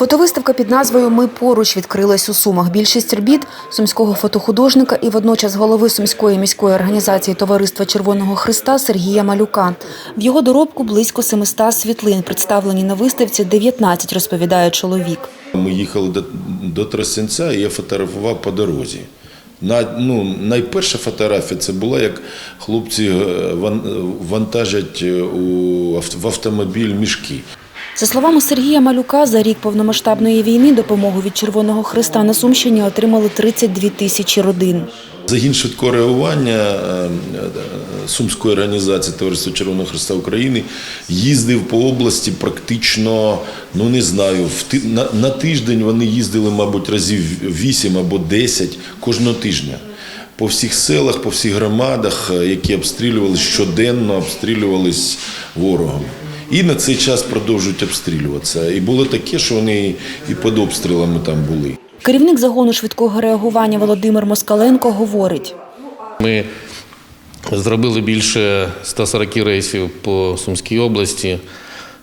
Фотовиставка під назвою Ми поруч відкрилась у Сумах. Більшість робіт сумського фотохудожника і водночас голови Сумської міської організації Товариства Червоного Христа Сергія Малюка. В його доробку близько 700 світлин, представлені на виставці 19, розповідає чоловік. Ми їхали до, до Тростянця, і я фотографував по дорозі. На, ну, найперша фотографія це була, як хлопці е, вантажать е, у, в автомобіль мішки. За словами Сергія Малюка, за рік повномасштабної війни допомогу від Червоного Христа на Сумщині отримали 32 тисячі родин. Загін швидкого реагування е, е, Сумської організації Товариства Червоного Христа України їздив по області практично, ну не знаю, на, тиждень вони їздили, мабуть, разів 8 або 10 кожного тижня. По всіх селах, по всіх громадах, е, які обстрілювалися щоденно, обстрілювались ворогом. І на цей час продовжують обстрілюватися. І було таке, що вони і під обстрілами там були. Керівник загону швидкого реагування Володимир Москаленко говорить. Ми зробили більше 140 рейсів по Сумській області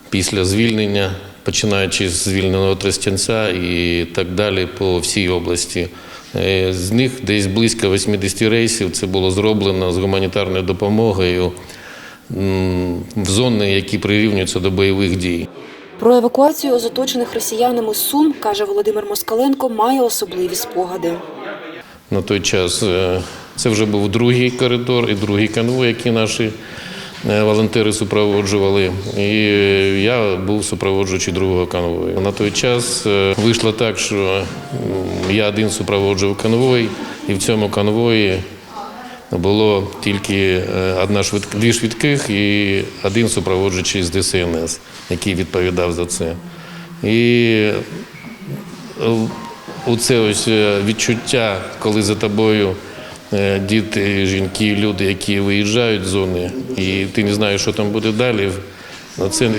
після звільнення, починаючи з звільненого Тростянця і так далі по всій області. Е, З них десь близько 80 рейсів це було зроблено з гуманітарною допомогою в зони, які прирівнюються до бойових дій. Про евакуацію з оточених росіянами Сум, каже Володимир Москаленко, має особливі спогади. На той час е, це вже був другий коридор і другий конвой, який наші е, волонтери супроводжували. І е, я був супроводжуючий другого конвою. На той час вийшло так, що я один супроводжував конвой, і в цьому конвої було тільки е, одна швид... дві швидких і один супроводжуючий з ДСНС, який відповідав за це. І Оце ось е, відчуття, коли за тобою е, діти, жінки, люди, які виїжджають з зони, і ти не знаєш, що там буде далі. Це,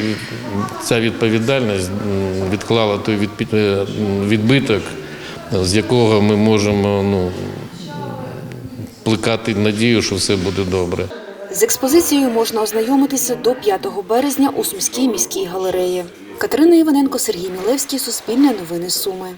ця відповідальність відклала той е, відбиток, з якого ми можемо ну, плекати надію, що все буде добре. З експозицією можна ознайомитися до 5 березня у Сумській міській галереї. Катерина Іваненко, Сергій Мілевський, Суспільне новини Суми.